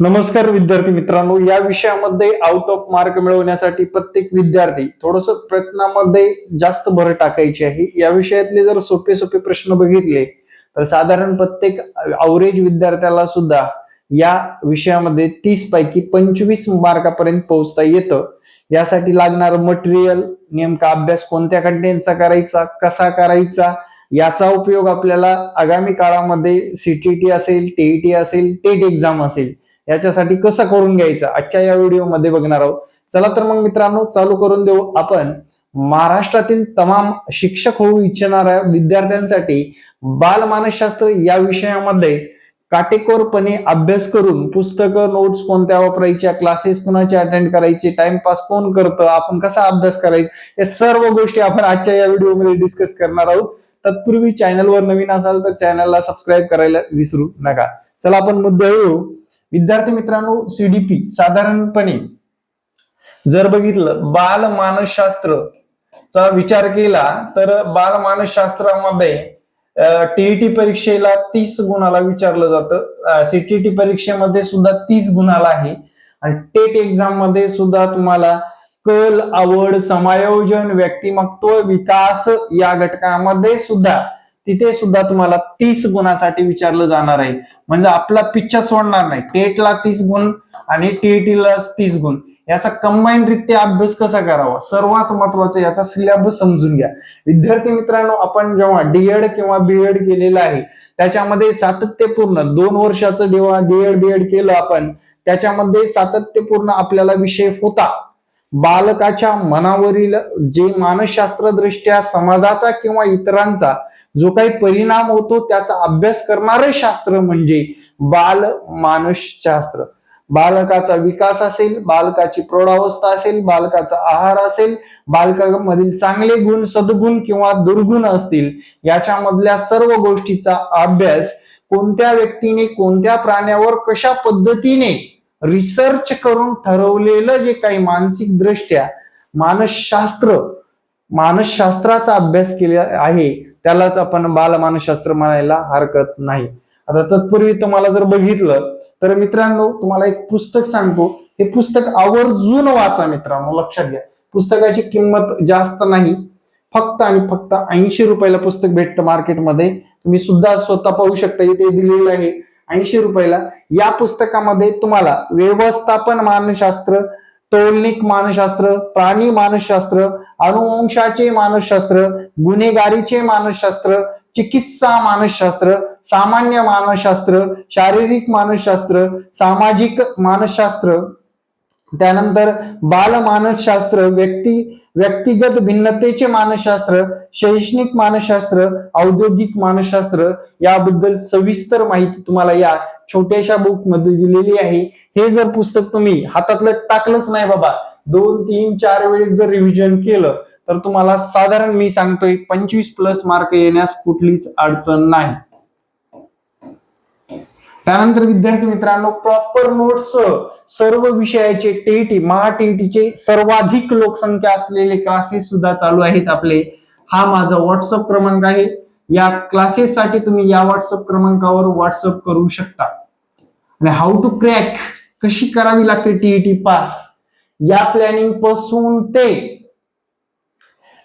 नमस्कार विद्यार्थी मित्रांनो या विषयामध्ये आउट ऑफ मार्क मिळवण्यासाठी प्रत्येक विद्यार्थी थोडस प्रयत्नामध्ये जास्त भर टाकायची आहे. या विषयातले जर सोपे सोपे प्रश्न बघितले तर साधारण प्रत्येक अवरेज विद्यार्थ्याला सुद्धा या विषयामध्ये तीस पैकी पंचवीस मार्कापर्यंत पोहोचता येतं. यासाठी लागणारं मटेरियल नेमका अभ्यास कोणत्या कंटेंटचा करायचा कसा करायचा याचा उपयोग आपल्याला आगामी काळामध्ये सीटीटी असेल टीईटी असेल टेट एक्झाम असेल याच्यासाठी कसं करून घ्यायचं? आजच्या या व्हिडिओमध्ये बघणार आहोत. चला तर मग मित्रांनो चालू करून देऊ आपण. महाराष्ट्रातील तमाम शिक्षक होऊ इच्छिणाऱ्या विद्यार्थ्यांसाठी बालमानसशास्त्र या विषयामध्ये काटेकोरपणे अभ्यास करून पुस्तकं नोट्स कोणत्या वापरायच्या क्लासेस कुणाचे अटेंड करायचे टाइमपास कोण करतं आपण कसा अभ्यास करायचा या सर्व गोष्टी आपण आजच्या या व्हिडिओमध्ये डिस्कस करणार आहोत. तत्पूर्वी चॅनलवर नवीन असाल तर चॅनलला सबस्क्राईब करायला विसरू नका. चला आपण मुद्दा येऊ विद्यार्थी मित्रांनो सीडीपी साधारणपणे जर बघितलं बाल मानसशास्त्र चा विचार केला तर बाल मानसशास्त्रामध्ये टीईटी परीक्षेला तीस गुणाला विचारलं जातं. सीटीटी परीक्षेमध्ये सुद्धा तीस गुणाला आहे. आणि टेट एक्झाममध्ये सुद्धा तुम्हाला कल आवड समायोजन व्यक्तिमत्व विकास या घटकामध्ये सुद्धा तिथे सुद्धा तुम्हाला तीस गुणासाठी विचारलं जाणार आहे. म्हणजे आपला पिच्छा सोडणार नाही. टेटला तीस गुण आणि टीईटीला तीस गुण. याचा कंबाईन रित्या अभ्यास कसा करावा? सर्वात महत्वाचं याचा सिलेबस समजून घ्या. विद्यार्थी मित्रांनो आपण जेव्हा डीएड किंवा बीएड केलेलं आहे त्याच्यामध्ये सातत्यपूर्ण दोन वर्षाचं जेव्हा डीएड बीएड केलं आपण त्याच्यामध्ये सातत्यपूर्ण आपल्याला विषय होता. बालकाच्या मनावरील जे मानसशास्त्र दृष्ट्या समाजाचा किंवा इतरांचा जो काही परिणाम होतो त्याचा अभ्यास करणारे शास्त्र म्हणजे बाल मानसशास्त्र बालकाचा विकास असेल बालकाची प्रौढावस्था असेल बालकाचा आहार असेल बालकामधील चांगले गुण सद्गुण किंवा दुर्गुण असतील याच्यामधल्या सर्व गोष्टीचा अभ्यास कोणत्या व्यक्तीने कोणत्या प्राण्यावर कशा पद्धतीने रिसर्च करून ठरवलेलं जे काही मानसिक दृष्ट्या मानसशास्त्र मानसशास्त्राचा अभ्यास केला आहे त्यालाच आपण बालमानसशास्त्र म्हणायला हरकत नाही. आता तत्पूर्वी तुम्हाला जर बघितलं तर मित्रांनो तुम्हाला एक पुस्तक सांगतो. हे पुस्तक आवर्जून वाचा मित्रांनो लक्षात घ्या. पुस्तकाची किंमत जास्त नाही. फक्त आणि फक्त ऐंशी रुपयाला पुस्तक भेटतं मार्केटमध्ये. तुम्ही सुद्धा स्वतः पाहू शकता इथे दिलेलं आहे. ऐंशी रुपयाला या पुस्तकामध्ये तुम्हाला व्यवस्थापन मानशास्त्र तौलनिक मानसशास्त्र प्राणी मानसशास्त्र अनुवंशाचे मानसशास्त्र गुन्हेगारीचे मानसशास्त्र चिकित्सा मानसशास्त्र सामान्य मानसशास्त्र शारीरिक मानसशास्त्र सामाजिक मानसशास्त्र. त्यानंतर बालमानसशास्त्र व्यक्ती व्यक्तिगत भिन्नतेचे मानसशास्त्र शैक्षणिक मानसशास्त्र औद्योगिक मानसशास्त्र याबद्दल सविस्तर माहिती तुम्हाला या छोट्याशा बुकमध्ये दिलेली आहे. हे जर पुस्तक तुम्ही हातातलं टाकलंच नाही बाबा दोन तीन चार वेळेस जर रिव्हिजन केलं तर तुम्हाला साधारण मी सांगतोय पंचवीस प्लस मार्क येण्यास कुठलीच अडचण नाही. त्यानंतर विद्यार्थी मित्रांनो प्रॉपर नोट्स सर्व विषयाचे टीईटी महाटीटीचे सर्वाधिक लोकसंख्या असलेले क्लासेस सुद्धा चालू आहेत आपले. हा माझा व्हॉट्सअप क्रमांक आहे. या क्लासेससाठी तुम्ही या व्हॉट्सअप क्रमांकावर व्हॉट्सअप करू शकता. आणि हाऊ टू क्रॅक कशी करावी लागते टीईटी पास या प्लॅनिंगपासून ते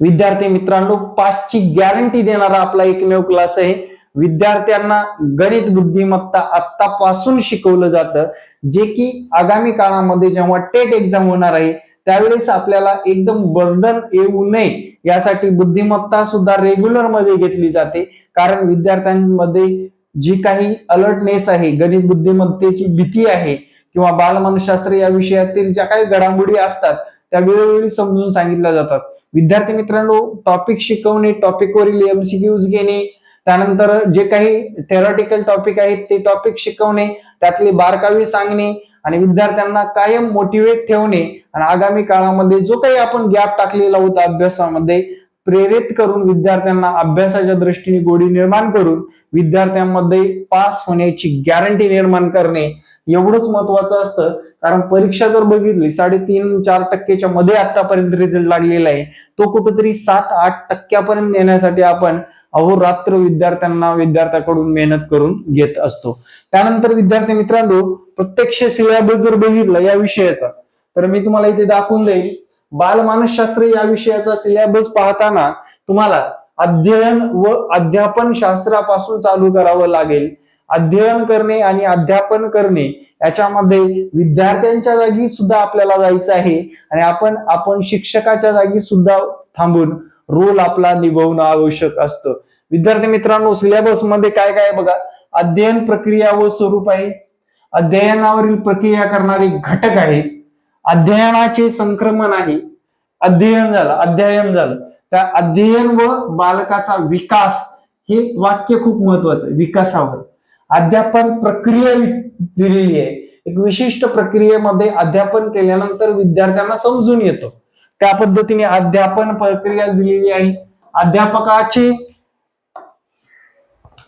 विद्यार्थी मित्रांनो पाचची गॅरंटी देणारा आपला एकमेव क्लास आहे. विद्यार्थ्यांना गणित बुद्धिमत्ता आत्तापासून शिकवलं जातं जे की आगामी काळामध्ये जेव्हा टेट एक्झाम होणार आहे त्यावेळेस आपल्याला एकदम बर्डन येऊ नये. यासाठी बुद्धिमत्ता सुद्धा रेग्युलरमध्ये घेतली जाते. कारण विद्यार्थ्यांमध्ये जी काही अलर्टनेस आहे गणित बुद्धिमत्तेची भीती आहे किंवा बालमानसशास्त्र या विषयातील ज्या काही घडामोडी असतात त्या वेळोवेळी समजून सांगितल्या जातात. विद्यार्थी मित्रांनो टॉपिक शिकवणे टॉपिकवरील एमसीक्यूज घेणे त्यानंतर जे काही थेरॉटिकल टॉपिक आहेत ते टॉपिक शिकवणे त्यातली बारकावी सांगणे आणि विद्यार्थ्यांना कायम मोटिवेट ठेवणे आणि आगामी काळामध्ये जो काही आपण गॅप टाकलेला होता अभ्यासामध्ये प्रेरित करून विद्यार्थ्यांना अभ्यासाच्या दृष्टीने गोडी निर्माण करून विद्यार्थ्यांमध्ये पास होण्याची गॅरंटी निर्माण करणे एवढंच महत्वाचं असतं. कारण परीक्षा जर बघितली साडेतीन चार टक्केच्या मध्ये आतापर्यंत रिझल्ट लागलेला आहे. तो कुठेतरी सात आठ टक्क्यापर्यंत नेण्यासाठी आपण अहोरात्र विद्यार्थ्यांना विद्यार्थ्याकडून मेहनत करून घेत असतो. त्यानंतर विद्यार्थी मित्रांनो प्रत्यक्ष सिलेबस जर बघितला या विषयाचा. तर मी तुम्हाला इथे दाखवून देईल बालमानसशास्त्र या विषयाचा सिलेबस पाहताना तुम्हाला अध्ययन व अध्यापन शास्त्रापासून चालू करावं लागेल. अध्ययन करणे आणि अध्यापन करणे याच्यामध्ये विद्यार्थ्यांच्या जागी सुद्धा आपल्याला जायचं आहे आणि आपण आपण शिक्षकाच्या जागी सुद्धा थांबून रोल आपला निभवणं आवश्यक असतं. विद्यार्थी मित्रांनो सिलेबसमध्ये काय काय बघा. अध्ययन प्रक्रिया व स्वरूप आहे. अध्ययनावरील प्रक्रिया करणारे घटक आहेत. अध्ययनाचे संक्रमण आहे. अध्ययन झालं अध्ययन झालं. त्या अध्ययन व बालकाचा विकास हे वाक्य खूप महत्वाचं आहे विकासावर. अध्यापन प्रक्रिया दिलेली आहे. एक विशिष्ट प्रक्रियेमध्ये अध्यापन केल्यानंतर विद्यार्थ्यांना समजून येतं. त्या पद्धतीने अध्यापन प्रक्रिया दिलेली आहे. अध्यापकाचे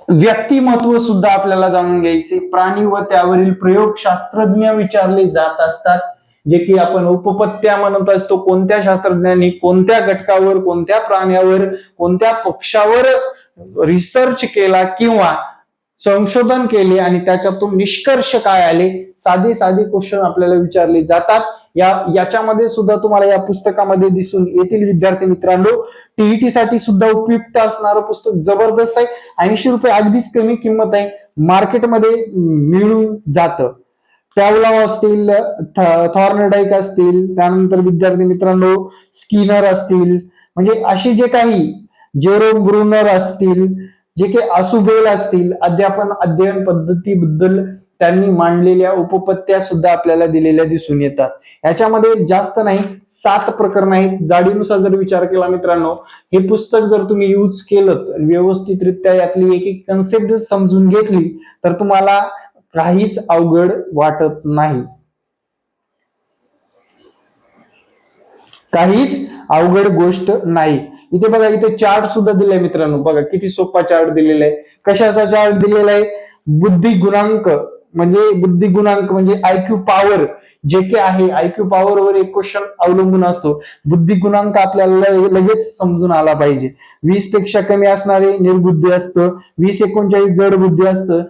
व्यक्तिमत्व सुद्धा आपल्याला जाणून घ्यायचे. प्राणी व त्यावरील प्रयोग शास्त्रज्ञ विचारले जात असतात. जे की आपण उपपत्त्या म्हणत असतो. कोणत्या शास्त्रज्ञांनी कोणत्या घटकावर कोणत्या प्राण्यावर कोणत्या पक्षावर रिसर्च केला किंवा संशोधन केले आणि त्याच्यातून निष्कर्ष काय आले? साधे साधे क्वेश्चन आपल्याला विचारले जातात. या याच्यामध्ये सुद्धा तुम्हाला या पुस्तकामध्ये दिसून येतील विद्यार्थी मित्रांनो. टीईटी साठी सुद्धा उपयुक्त असणारं पुस्तक जबरदस्त आहे. ऐंशी रुपये अगदीच कमी किंमत आहे. मार्केटमध्ये मिळून जातं. टॅवलाव असतील थॉर्नडाईक असतील त्यानंतर विद्यार्थी मित्रांनो स्किनर असतील. म्हणजे असे जे काही जेरोम ब्रुनर असतील जे काही असुबेल असतील अध्यापन अध्ययन पद्धतीबद्दल त्यांनी मांडलेल्या उपपत्त्या सुद्धा आपल्याला दिलेल्या दिसून येतात. याच्यामध्ये जास्त नाही सात प्रकरण आहेत. जाडीनुसार जर विचार केला मित्रांनो हे पुस्तक जर तुम्ही यूज केलं व्यवस्थितरित्या यातली एक एक कन्सेप्ट समजून घेतली तर तुम्हाला काहीच अवघड वाटत नाही. काहीच अवघड गोष्ट नाही. इथे बघा इथे चार्ट सुद्धा दिलाय मित्रांनो. बघा किती सोपा चार्ट दिलेला आहे. कशाचा चार्ट दिलेला आहे? बुद्धी गुणांक. म्हणजे बुद्धी गुणांक म्हणजे आयक्यू पॉवर जे के आहे आयक्यू पॉवर वर एक क्वेश्चन अवलंबून असतो. बुद्धी गुणांक आपल्याला लगेच समजून आला पाहिजे. वीसपेक्षा कमी असणारे निर्बुद्धी असतं. वीस एकोणचाळीस जड बुद्धी असतं.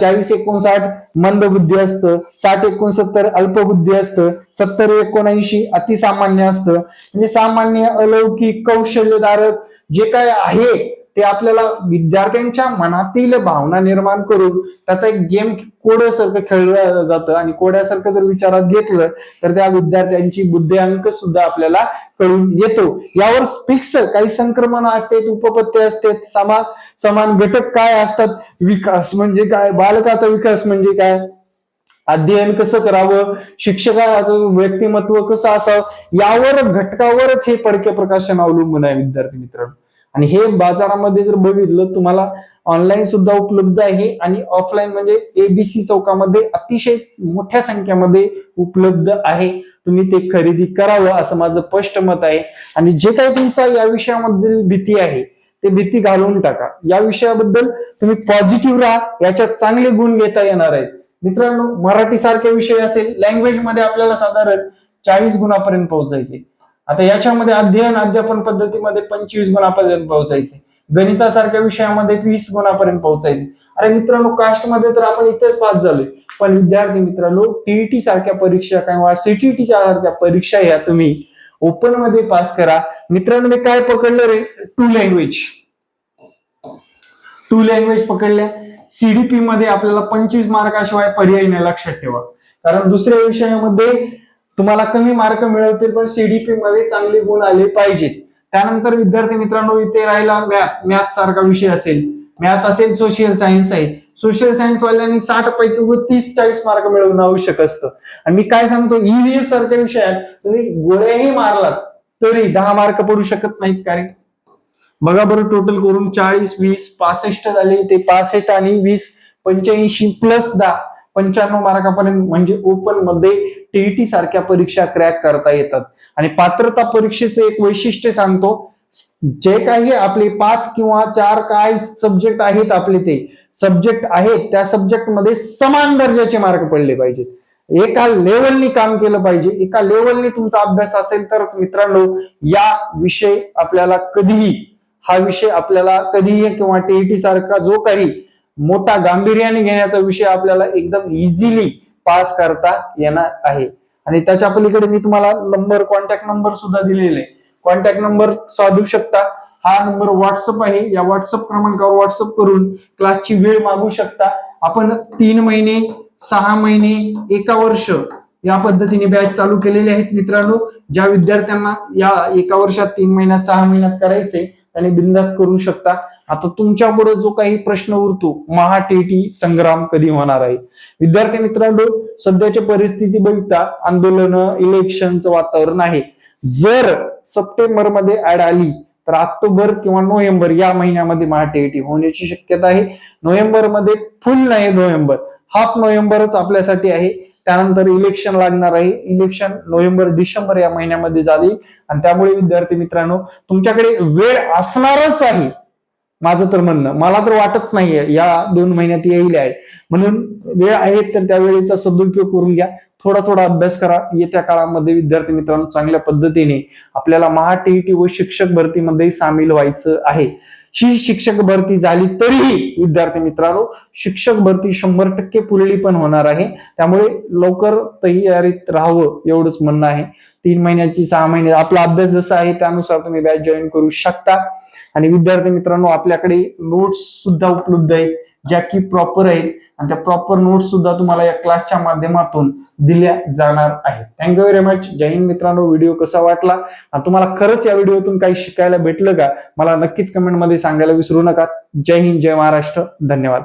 चाळीस एकोणसाठ मंद बुद्धी असतं. साठ एकोणसत्तर अल्पबुद्धी असतं. सत्तर एकोणऐंशी अतिसामान्य असतं. म्हणजे सामान्य अलौकिक कौशल्यधारक जे काय आहे ते आपल्याला विद्यार्थ्यांच्या मनातील भावना निर्माण करून त्याचा एक गेम कोड्यासारखं खेळलं जातं. आणि कोड्यासारखं जर विचारात घेतलं तर त्या विद्यार्थ्यांची बुद्ध्यांक सुद्धा आपल्याला कळून येतो. यावर फिक्स काही संक्रमण असते उपपत्य असते समान समान घटक काय असतात? विकास म्हणजे काय? बालकाचा विकास म्हणजे काय? अध्ययन कसं करावं? शिक्षकाचं व्यक्तिमत्व कसं असावं? यावर घटकावरच हे पडके प्रकाशन अवलंबून आहे विद्यार्थी मित्रांनो. आणि हे बाजारामध्ये जर बघितलं तुम्हाला ऑनलाईन सुद्धा उपलब्ध आहे आणि ऑफलाईन म्हणजे एबीसी चौकामध्ये अतिशय मोठ्या संख्येमध्ये उपलब्ध आहे. तुम्ही ते खरेदी करावं असं माझं स्पष्ट मत आहे. आणि जे काही तुमचा या विषयामध्ये भीती आहे ते भीती घालवून टाका. या विषयाबद्दल तुम्ही पॉझिटिव्ह राहा याच्यात चांगले गुण घेता येणार आहेत. मित्रांनो मराठी सारखे विषय असेल लँग्वेजमध्ये आपल्याला साधारण चाळीस गुणापर्यंत पोहोचायचे. आता याच्यामध्ये अध्ययन अध्यापन पद्धतीमध्ये पंचवीस गुणापर्यंत पोहोचायचे. गणितासारख्या विषयामध्ये वीस गुणापर्यंत पोहोचायचे. अरे मित्रांनो कास्टमध्ये तर आपण इथेच पास झालोय. पण विद्यार्थी मित्रांनो टीईटी सारख्या परीक्षा किंवा सीटीटी सारख्या परीक्षा या तुम्ही ओपनमध्ये पास करा. मित्रांनो मी काय पकडलं रे? Two language. टू लँग्वेज पकडल्या. सीडीपी मध्ये आपल्याला पंचवीस मार्काशिवाय पर्याय नाही लक्षात ठेवा. कारण दुसऱ्या विषयामध्ये तुम्हाला कमी मार्क मिळवतील पण सीडीपी मध्ये चांगले गुण आले पाहिजेत. त्यानंतर विद्यार्थी मित्रांनो इथे राहिला मॅथ मॅथ सारखा विषय असेल. मॅथ असेल सोशल सायन्स आहे. सोशल सायन्स वाल्यांनी साठ पैकी व तीस चाळीस मार्क मिळवणं आवश्यक असतं. आणि मी काय सांगतो ईव्हीएस सारख्या विषयात तुम्ही गोळ्याही मारलात तरी दहा मार्क पडू शकत नाहीत कारण बघा बरं टोटल करून चाळीस वीस पासष्ट झाले ते पासष्ट आणि वीस पंच्याऐंशी प्लस दहा. पंच्याण्णव मार्कापर्यंत म्हणजे ओपनमध्ये टीईटी सारख्या परीक्षा क्रॅक करता येतात. आणि पात्रता परीक्षेचं एक वैशिष्ट्य सांगतो जे काही आपले पाच किंवा चार काय सब्जेक्ट आहेत आपले ते सब्जेक्ट आहेत त्या सब्जेक्टमध्ये समान दर्जाचे मार्क पडले पाहिजेत. एका लेवलनी काम केलं पाहिजे एका लेवलनी तुमचा अभ्यास असेल तरच मित्रांनो या विषय आपल्याला कधीही हा विषय आपल्याला कधीही किंवा टीईटी सारखा जो काही मोठा गांभीर्याने घेण्याचा विषय आपल्याला एकदम इझिली पास करता येणार आहे. आणि त्याच्या पलीकडे मी तुम्हाला नंबर कॉन्टॅक्ट नंबर सुद्धा दिलेले. कॉन्टॅक्ट नंबर साधू शकता. हा नंबर व्हॉट्सअप आहे. या व्हॉट्सअप क्रमांकावर व्हॉट्सअप करून क्लासची वेळ मागू शकता. आपण तीन महिने सहा महिने एका वर्ष या पद्धतीने बॅच चालू केलेले आहेत मित्रांनो. ज्या विद्यार्थ्यांना या एका वर्षात तीन महिन्यात सहा महिन्यात करायचे त्यांनी बिंदास्त करू शकता. आता तुमच्यापुढे जो काही प्रश्न उरतो महाटेटी संग्राम कधी होणार आहे? विद्यार्थी मित्रांनो सध्याची परिस्थिती बघता आंदोलन इलेक्शनचं वातावरण आहे. जर सप्टेंबरमध्ये ऍड आली तर ऑक्टोबर किंवा नोव्हेंबर या महिन्यामध्ये महाटेटी होण्याची शक्यता आहे. नोव्हेंबरमध्ये फुल नाही नोव्हेंबर हाफ नोव्हेंबरच आपल्यासाठी आहे. त्यानंतर इलेक्शन लागणार आहे. इलेक्शन नोव्हेंबर डिसेंबर या महिन्यामध्ये झाली. आणि त्यामुळे विद्यार्थी मित्रांनो तुमच्याकडे वेळ असणारच आहे. माझं तर म्हणणं मला तर वाटत नाहीये या दोन महिन्यात येईल आहे. म्हणून वेळ आहे तर त्या वेळेचा सदुपयोग करून घ्या. थोडा थोडा अभ्यास करा. येत्या काळामध्ये विद्यार्थी मित्रांनो चांगल्या पद्धतीने आपल्याला महा टी व शिक्षक भरतीमध्ये सामील व्हायचं आहे. ही शिक्षक भरती झाली तरीही विद्यार्थी मित्रांनो शिक्षक भरती शंभर टक्के पुरळी पण होणार आहे. त्यामुळे लवकर तयारीत राहावं एवढंच म्हणणं आहे. तीन महिन्याची सहा महिने आपला अभ्यास जसा आहे त्यानुसार तुम्ही बॅच जॉईन करू शकता. आणि विद्यार्थी मित्रांनो आपल्याकडे नोट्स सुद्धा उपलब्ध आहेत. ज्या की प्रॉपर आहेत. आणि त्या प्रॉपर नोट्स सुद्धा तुम्हाला या क्लासच्या माध्यमातून दिल्या जाणार आहेत. थँक्यू व्हेरी मच जय हिंद मित्रांनो. व्हिडिओ कसा वाटला? आणि तुम्हाला खरंच या व्हिडिओतून काही शिकायला भेटलं का? मला नक्कीच कमेंटमध्ये सांगायला विसरू नका. जय हिंद जय महाराष्ट्र. धन्यवाद.